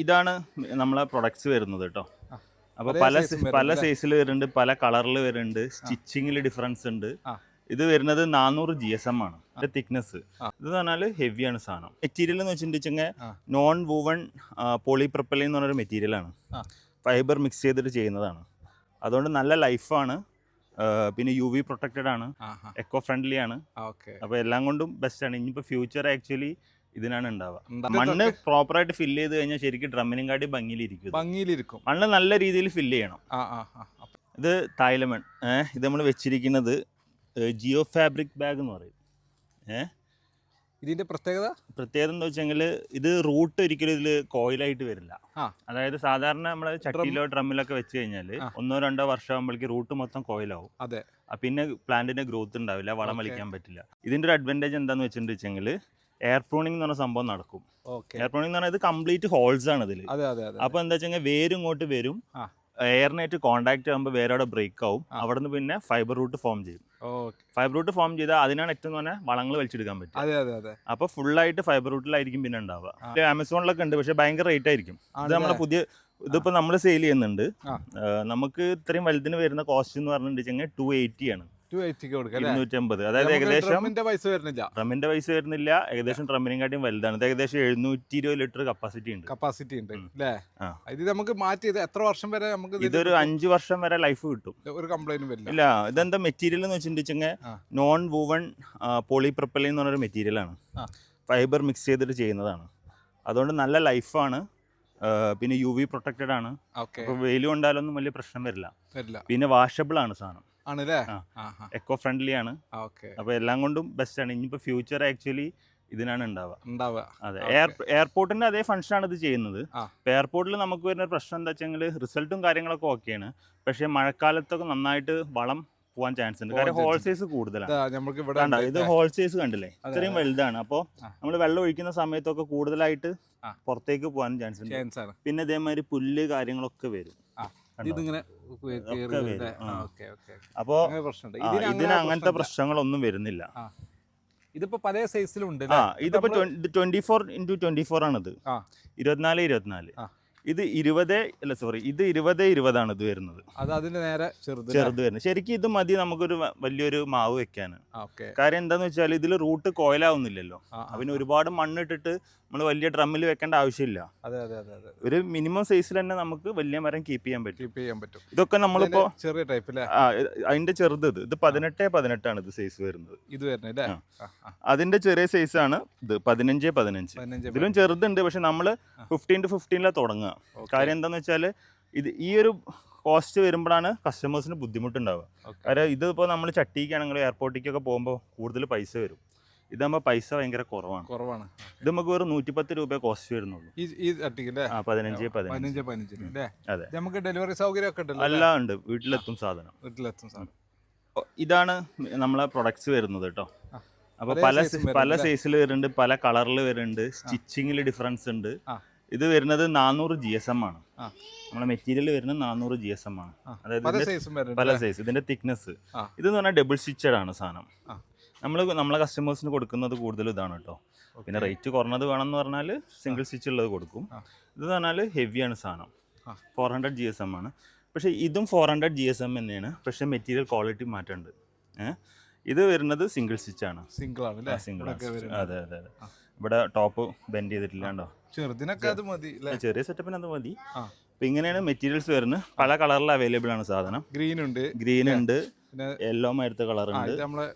ഇതാണ് നമ്മളെ പ്രൊഡക്ട്സ് വരുന്നത് കേട്ടോ. അപ്പോൾ പല പല സൈസിൽ വരുന്നുണ്ട് പല കളറിൽ വരുന്നുണ്ട് സ്റ്റിച്ചിങ്ങിൽ ഡിഫറൻസ് ഉണ്ട്. ഇത് വരുന്നത് നാനൂറ് ജി എസ് എം ആണ്. ഇതിന്റെ തിക്നെസ്. ഇത് പറഞ്ഞാൽ ഹെവിയാണ് സാധനം. മെറ്റീരിയൽ എന്ന് വെച്ചിട്ടുണ്ടെങ്കിൽ നോൺ വൂവൺ പോളിപ്രപ്പലിൻ എന്ന് പറഞ്ഞൊരു മെറ്റീരിയൽ ആണ്. ഫൈബർ മിക്സ് ചെയ്തിട്ട് ചെയ്യുന്നതാണ്. അതുകൊണ്ട് നല്ല ലൈഫാണ് പിന്നെ യു വി പ്രൊട്ടക്റ്റഡ് ആണ്. എക്കോ ഫ്രണ്ട്ലി ആണ്. ഓക്കെ അപ്പോൾ എല്ലാം കൊണ്ടും ബെസ്റ്റ് ആണ്. ഇനിയിപ്പോൾ ഫ്യൂച്ചർ ആക്ച്വലി ഇതിനാണ് ഉണ്ടാവുക. മണ്ണ് മണ്ണ് പ്രോപ്പറായിട്ട് ഫില്ല് ചെയ്ത് കഴിഞ്ഞാൽ ശരിക്കും ഡ്രമ്മിനും കാട്ടി ഭംഗിയിലിരിക്കും. ഭംഗിയിലിരിക്കും. മണ്ണ് നല്ല രീതിയിൽ ഫില്ല് ചെയ്യണം. ഇത് തായ്ലമൺ ഏഹ് ഇത് നമ്മൾ വെച്ചിരിക്കുന്നത് ജിയോ ഫാബ്രിക് ബാഗ് എന്ന് പറയും. ഏഹ് ഇതിന്റെ പ്രത്യേകത? പ്രത്യേകത എന്താ വെച്ചെങ്കിൽ ഇത് റൂട്ട് ഒരിക്കലും ഇതിൽ കോയിലായിട്ട് വരില്ല. അതായത് സാധാരണ നമ്മൾ ചട്ടിയിലോ ഡ്രമ്മിലൊക്കെ വെച്ച് കഴിഞ്ഞാൽ. ഒന്നോ രണ്ടോ വർഷം ആകുമ്പോഴേക്ക് റൂട്ട് മൊത്തം കോയിലാവും അതെ. പിന്നെ പ്ലാന്റിന്റെ ഗ്രോത്ത് ഉണ്ടാവില്ല വളം. വലിക്കാൻ പറ്റില്ല. ഇതിന്റെ ഒരു അഡ്വാന്റേജ് എന്താന്ന് വെച്ചിട്ടുണ്ടെങ്കിൽ എയർ പ്രൂണിംഗ് എന്ന് പറഞ്ഞ സംഭവം നടക്കും. എയർ പ്രൂണിംഗ് എന്ന് പറഞ്ഞാൽ ഇത് കംപ്ലീറ്റ് ഹോൾസ് ആണ് ഇതിൽ അപ്പൊ എന്താ വെച്ചാൽ വേര് ഇങ്ങോട്ട് വരും. എയറിനായിട്ട് കോണ്ടാക്ട് ആകുമ്പോൾ വേരോടെ ബ്രേക്ക് ആവും. അവിടെ നിന്ന് പിന്നെ ഫൈബർ റൂട്ട് ഫോം ചെയ്യും. ഫൈബർ റൂട്ട് ഫോം ചെയ്താൽ അതിനാണ് ഏറ്റവും പറഞ്ഞാൽ വളങ്ങൾ വലിച്ചെടുക്കാൻ പറ്റും അപ്പൊ ഫുള്ളായിട്ട് ഫൈബർ റൂട്ടിലായിരിക്കും പിന്നെ ഉണ്ടാവുക. ആമസോണിലൊക്കെ ഉണ്ട് പക്ഷെ ഭയങ്കര റേറ്റ് ആയിരിക്കും. ഇത്? നമ്മുടെ പുതിയ ഇതിപ്പോ നമ്മൾ സെയിൽ ചെയ്യുന്നുണ്ട്. നമുക്ക് ഇത്രയും വലുതിന് വരുന്ന കോസ്റ്റ് എന്ന് പറഞ്ഞിട്ടുണ്ടെങ്കിൽ ടു എയ്റ്റി ആണ്. ടു എയ്റ്റിക്ക് കൊടുക്കാം ഇരുന്നൂറ്റമ്പത്. അതായത് ഏകദേശം ട്രമ്മിന്റെ പൈസ വരുന്നില്ല. ട്രമ്മിന്റെ പൈസ വരുന്നില്ല. ഏകദേശം ട്രമ്മിനെ കാട്ടിയും വലുതാണ്. ഏകദേശം എഴുന്നൂറ്റി ഇരുപത് ലിറ്റർ കപ്പാസിറ്റി ഉണ്ട്. കപ്പാസിറ്റി ഉണ്ട്. അല്ലേ ഇത് നമുക്ക് മാറ്റി ഇത് എത്ര വർഷം വരെ നമുക്ക് ഇതൊരു അഞ്ച് വർഷം വരെ ലൈഫ് കിട്ടും. ഒരു കംപ്ലൈന്റ് വരില്ല. ഇല്ല ഇതെന്താ മെറ്റീരിയൽ എന്ന് വെച്ചിട്ടുണ്ടെങ്കിൽ നോൺ വൂവൺ പോളി എന്ന് പറഞ്ഞൊരു മെറ്റീരിയൽ ആണ്. ഫൈബർ മിക്സ് ചെയ്തിട്ട് ചെയ്യുന്നതാണ്. അതുകൊണ്ട് നല്ല ലൈഫാണ് പിന്നെ യു വി പ്രൊട്ടക്റ്റഡ് ആണ്. വെയിൽ കൊണ്ടാലൊന്നും വലിയ പ്രശ്നം വരില്ല. പിന്നെ വാഷബിൾ ആണ് സാധനം. ആണല്ലേ? എക്കോ ഫ്രണ്ട്ലി ആണ്. അപ്പൊ എല്ലാം കൊണ്ടും ബെസ്റ്റ് ആണ്. ഇനിയിപ്പോ ഫ്യൂച്ചർ ആക്ച്വലി ഇതിനാണ് ഉണ്ടാവുക അതെ. എയർ എയർപോർട്ടിന്റെ അതേ ഫംഗ്ഷൻ ആണ് ഇത് ചെയ്യുന്നത്. എയർപോർട്ടിൽ നമുക്ക് വരുന്ന പ്രശ്നം എന്താ വെച്ചെങ്കിൽ റിസൾട്ടും കാര്യങ്ങളൊക്കെ ഓക്കെയാണ് പക്ഷേ മഴക്കാലത്തൊക്കെ നന്നായിട്ട് വളം പോകാൻ ചാൻസ് ഉണ്ട്. കാരണം ഹോൾസേസ് ഹോൾ സൈസ് കൂടുതലാണ്. നമുക്ക് ഇവിടെ ഇത് ഹോൾസേസ് കണ്ടില്ലേ? ഇത്രയും വലുതാണ്. അപ്പോൾ നമ്മൾ വെള്ളം ഒഴിക്കുന്ന സമയത്തൊക്കെ കൂടുതലായിട്ട് പുറത്തേക്ക് പോകാൻ ചാൻസ് ഉണ്ട്. പിന്നെ ഇതേമാതിരി പുല്ല് കാര്യങ്ങളൊക്കെ വരും. പ്രശ്നമുണ്ട്. ഇതിന് അങ്ങനത്തെ. പ്രശ്നങ്ങളൊന്നും വരുന്നില്ല. ഇതിപ്പോ പല സൈസിലും ഉണ്ട് ആ ഇതിപ്പോ twenty four into twenty four ആണിത്. ഇരുപത്തിനാല് ഇരുപത്തിനാല്. ഇത് ഇരുപത് അല്ല സോറി ഇത് ഇരുപത് ഇരുപതാണ് ഇത് വരുന്നത്. അത് അതിന് നേരെ ചെറുത് ചെറുത് വരുന്നത്. ശരിക്കും ഇത് മതി നമുക്കൊരു വലിയൊരു മാവ് വെക്കാൻ കാര്യം എന്താന്ന് വെച്ചാൽ ഇതിൽ റൂട്ട് കോയിലാവുന്നില്ലല്ലോ അതിന് ഒരുപാട് മണ്ണിട്ടിട്ട് നമ്മൾ വലിയ ഡ്രമ്മിൽ വെക്കേണ്ട ആവശ്യമില്ല. അതെ അതെ അതെ അതെ. ഒരു മിനിമം സൈസിൽ തന്നെ നമുക്ക് വലിയ മരം കീപ്പ് ചെയ്യാൻ പറ്റും. കീപ്പ് ചെയ്യാൻ പറ്റും. ഇതൊക്കെ നമ്മളിപ്പോ ചെറിയ ടൈപ്പ് അതിന്റെ ചെറുത് ഇത്. ഇത് പതിനെട്ട് പതിനെട്ടാണ് ഇത് സൈസ് വരുന്നത്. ഇത് വരുന്നത്. അതിന്റെ ചെറിയ സൈസ് ആണ് ഇത് പതിനഞ്ച് പതിനഞ്ച്. ഇതിലും ചെറുതുണ്ട് പക്ഷെ നമ്മൾ. ഫിഫ്റ്റീൻ ടു ഫിഫ്റ്റീനിലാണ് തുടങ്ങുക കാര്യം എന്താന്ന് വെച്ചാൽ ഇത് ഈ ഒരു കോസ്റ്റ് വരുമ്പോഴാണ് കസ്റ്റമേഴ്സിന് ബുദ്ധിമുട്ടുണ്ടാവുക. കാര്യം കാരണം ഇതിപ്പോൾ നമ്മൾ ചട്ടിക്കാണെങ്കിലും എയർപോർട്ടിലേക്കൊക്കെ പോകുമ്പോൾ കൂടുതൽ പൈസ വരും. ഇതാകുമ്പോൾ പൈസ ഭയങ്കര കുറവാണ്. കുറവാണ്. ഇത് നമുക്ക് വെറും നൂറ്റിപ്പത്ത് രൂപ കോസ്റ്റ് വരുന്നുള്ളൂ. ഈ ഈ ആ പതിനഞ്ച് പതിനഞ്ച്. പതിനഞ്ച് അതെ. നമുക്ക് ഡെലിവറി സൗകര്യം ഒക്കെ ഉണ്ടല്ലോ എല്ലാം ഉണ്ട്. വീട്ടിലെത്തും സാധനം. വീട്ടിലെത്തും സാധനം. ഇതാണ് നമ്മളെ പ്രൊഡക്ട്സ് വരുന്നത് കേട്ടോ. അപ്പൊ അപ്പോൾ പല പല സൈസിൽ വരുന്നുണ്ട് പല കളറിൽ വരുന്നുണ്ട് സ്റ്റിച്ചിങ്ങിൽ ഡിഫറൻസ് ഉണ്ട്. ഇത് വരുന്നത് നാനൂറ് ജി എസ് എം ആണ്. നമ്മുടെ നമ്മളെ മെറ്റീരിയൽ വരുന്നത് നാനൂറ് ജി എസ് എം ആണ്. അതായത് പല സൈസും ഇതിന്റെ തിക്നെസ്. ഇതെന്ന് പറഞ്ഞാൽ ഡബിൾ സ്റ്റിച്ചഡ് ആണ് സാധനം. നമ്മൾ നമ്മളെ കസ്റ്റമേഴ്സിന് കൊടുക്കുന്നത് കൂടുതൽ ഇതാണ് കേട്ടോ പിന്നെ റേറ്റ് കുറഞ്ഞത് വേണമെന്ന് പറഞ്ഞാൽ സിംഗിൾ സ്റ്റിച്ച് ഉള്ളത് കൊടുക്കും. ഇത് പറഞ്ഞാൽ ഹെവിയാണ് സാധനം. Four hundred G S M ആണ്. പക്ഷേ ഇതും four hundred G S M തന്നെയാണ്. പക്ഷേ മെറ്റീരിയൽ ക്വാളിറ്റി മാറ്റമുണ്ട്. ഏഹ് ഇത് വരുന്നത് സിംഗിൾ സ്റ്റിച്ച് ആണ്. സിംഗിൾ ആണ് സിംഗിൾ അതെ അതെ അതെ. ഇവിടെ ടോപ്പ് ബെൻഡ് ചെയ്തിട്ടില്ലാണ്ടോ ചെറുതിനൊക്കെ അത് മതി ചെറിയ സെറ്റപ്പിന് അത് മതി. അപ്പൊ ഇങ്ങനെയാണ് മെറ്റീരിയൽസ് വരുന്നത്. പല കളറിൽ അവൈലബിൾ ആണ് സാധനം. ഗ്രീൻ ഉണ്ട്. ഗ്രീൻ ഉണ്ട്. യെല്ലോ മരുത്ത കളർ ഉണ്ട്. നമ്മളെ.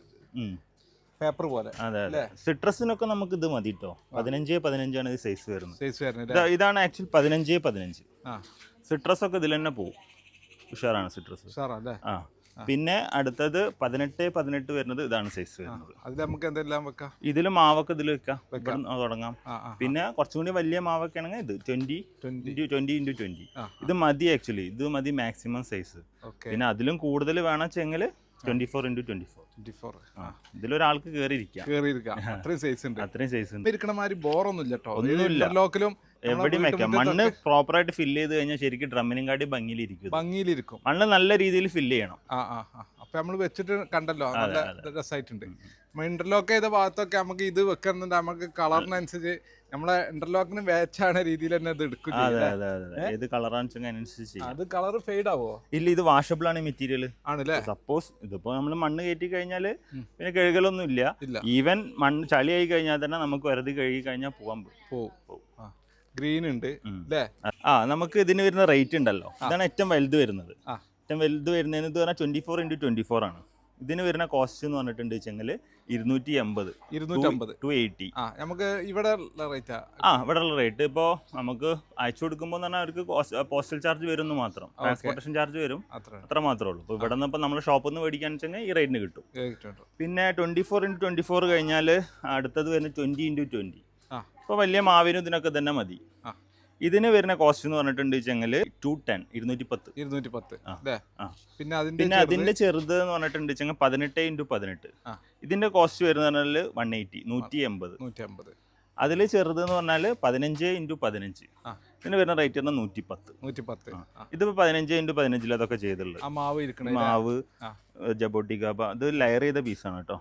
പേപ്പർ പോലെ അതെ അതെ? സിട്രസിനൊക്കെ നമുക്ക് ഇത് മതി കേട്ടോ പതിനഞ്ച് പതിനഞ്ചാണ് ഇത് സൈസ് വരുന്നത്. സൈസ് വരുന്നത് ഇതാണ് ആക്ച്വലി പതിനഞ്ച് പതിനഞ്ച്. സിട്രസ് ഒക്കെ ഇതിൽ തന്നെ പോകും ഉഷാറാണ് സിട്രസ്. ആ. പിന്നെ അടുത്തത് പതിനെട്ട് പതിനെട്ട് വരുന്നത് ഇതാണ് സൈസ് വരുന്നത്. അതിൽ നമുക്ക് എന്തെല്ലാം വെക്കാം? ഇതിൽ മാവൊക്കെ ഇതിൽ വെക്കാം. തുടങ്ങാം. പിന്നെ കുറച്ചും കൂടി വലിയ മാവൊക്കെ ആണെങ്കിൽ ഇത് ട്വന്റി ട്വന്റി ഇന്റു ട്വന്റി ഇത് മതി ആക്ച്വലി ഇത് മതി മാക്സിമം സൈസ് പിന്നെ അതിലും കൂടുതൽ വേണമെച്ചെങ്കിൽ twenty four into twenty four ഇതിലൊരാൾക്ക് കയറിയിരിക്കാം കേറിയിരിക്കാം. അത്രയും സൈസ് ഉണ്ട്. അത്രയും സൈസ് ഉണ്ട്. ഇരിക്കണ മാതിരി ബോറൊന്നും ഇല്ല കേട്ടോ ഒന്നുമില്ല. ലോക്കലും എവിടെയും വെക്കാം. മണ്ണ് പ്രോപ്പറായിട്ട് ഫില്ല് ചെയ്ത് കഴിഞ്ഞാൽ ശരിക്കും ഡ്രമ്മിനും കാട്ടി ഭംഗിയിലിരിക്കും. ഭംഗിയിലിരിക്കും. മണ്ണ് നല്ല രീതിയിൽ ഫില്ല് ചെയ്യണം. ആ ആ. നമ്മൾ വെച്ചിട്ട് കണ്ടല്ലോ നല്ല രസമായിട്ടുണ്ട് ഇന്റർലോക്ക് ചെയ്ത ഭാഗത്തൊക്കെ നമുക്ക് ഇത് വെക്കുന്നുണ്ട് നമുക്ക് കളറിനനുസരിച്ച് നമ്മളെ ഇന്റർലോക്കിന് വേച്ചാണ് രീതിയിൽ തന്നെ ഇത് എടുക്കും അതെ ഏത് അതിനനുസരിച്ച് കളർ ഫെയ്ഡ് ആവോ? ഇല്ല ഇത് വാഷബിൾ ആണ് മെറ്റീരിയൽ ആണല്ലേ? സപ്പോസ് ഇതിപ്പോ നമ്മൾ മണ്ണ് കയറ്റി കഴിഞ്ഞാൽ പിന്നെ കഴുകലൊന്നും ഇല്ല. ഈവൻ മണ്ണ് ചളി ആയി കഴിഞ്ഞാൽ തന്നെ നമുക്ക് വെറുതെ കഴുകി കഴിഞ്ഞാൽ പോകാൻ പോകും. ഗ്രീൻ ഉണ്ട് അല്ലേ? ല്ലേ? ആ നമുക്ക് ഇതിന് വരുന്ന റേറ്റ് ഉണ്ടല്ലോ. അതാണ് ഏറ്റവും വലുത് വരുന്നത്. ഏറ്റവും വലുത് വരുന്നതിന് ഇത് പറഞ്ഞാൽ twenty four into twenty four ആണ്. ഇതിന് വരുന്ന കോസ്റ്റ് എന്ന് പറഞ്ഞിട്ടുണ്ട് വെച്ചെങ്കിൽ ഇരുന്നൂറ്റി എൺപത് ഇരുന്നൂറ്റമ്പത്. ടു എയ്റ്റി ആ നമുക്ക് ഇവിടെ റേറ്റാ ആ. ഇവിടെ ഉള്ള റേറ്റ് ഇപ്പോൾ നമുക്ക് അയച്ചു കൊടുക്കുമ്പോൾ പറഞ്ഞാൽ അവർക്ക് പോസ്റ്റൽ ചാർജ് വരും മാത്രം. ട്രാൻസ്പോർട്ടേഷൻ ചാർജ് വരും. അത്ര. മാത്രമേ ഉള്ളൂ. ഇപ്പോൾ ഇവിടെ നിന്ന് ഇപ്പോൾ നമ്മൾ ഷോപ്പിൽ നിന്ന് മേടിക്കാന്ന് വെച്ചെങ്കിൽ ഈ റേറ്റിന് കിട്ടും. പിന്നെ twenty four into twenty four കഴിഞ്ഞാൽ അടുത്തത് വരുന്നത് ട്വന്റി ഇന്റു ട്വന്റി. ഇപ്പോൾ വലിയ മാവിനും ഇതിനൊക്കെ തന്നെ മതി. ഇതിന് വരുന്ന കോസ്റ്റ് എന്ന് പറഞ്ഞിട്ടുണ്ട് വെച്ചെങ്കിൽ ടു ടെൻ ഇരുന്നൂറ്റി പത്ത് ഇരുന്നൂറ്റി പത്ത്. പിന്നെ അതിന്റെ പിന്നെ അതിന്റെ ചെറുത് എന്ന് പറഞ്ഞിട്ടുണ്ട് വെച്ചെങ്കിൽ പതിനെട്ട് ഇന്റു പതിനെട്ട്. ഇതിന്റെ കോസ്റ്റ് വരുന്ന പറഞ്ഞാൽ വൺ എയ്റ്റി നൂറ്റി എൺപത് നൂറ്റി അമ്പത് അതിൽ ചെറുത് എന്ന് പറഞ്ഞാൽ പതിനഞ്ച് ഇന്റു പതിനഞ്ച്. ഇതിന് വരുന്ന റേറ്റ് പറഞ്ഞാൽ നൂറ്റി പത്ത് നൂറ്റി പത്ത്. ആ. പതിനഞ്ച് ഇന്റു പതിനഞ്ചിൽ അതൊക്കെ ചെയ്തിട്ടുള്ളത്. മാവ് മാവ് ആ. ജബോട്ടിക അത് ലെയർ ചെയ്ത പീസാണ് കേട്ടോ.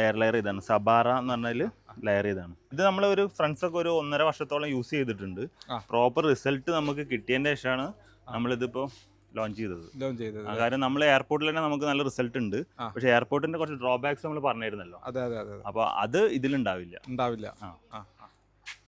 എയർ ലെയർ ചെയ്താണ് സബാറ എന്ന് പറഞ്ഞാൽ ലെയർ ചെയ്താണ് ഇത് നമ്മൾ ഒരു ഫ്രണ്ട്സ് ഒക്കെ ഒരു ഒന്നര വർഷത്തോളം യൂസ് ചെയ്തിട്ടുണ്ട്. പ്രോപ്പർ റിസൾട്ട് നമുക്ക് കിട്ടിയതിന്റെ ശേഷമാണ് നമ്മളിതിപ്പോ ലോഞ്ച് ചെയ്തത്. ലോഞ്ച് ചെയ്തത് ആ, കാര്യം നമ്മൾ എയർപോർട്ടിൽ തന്നെ നമുക്ക് നല്ല റിസൾട്ട് ഉണ്ട്. പക്ഷെ എയർപോർട്ടിന്റെ കുറച്ച് ഡ്രോബാക്സ് നമ്മൾ പറഞ്ഞിരുന്നല്ലോ. അതെ അതെ അതെ അതെ. അപ്പോൾ അത് ഇതിലുണ്ടാവില്ല. ഉണ്ടാവില്ല. ആ.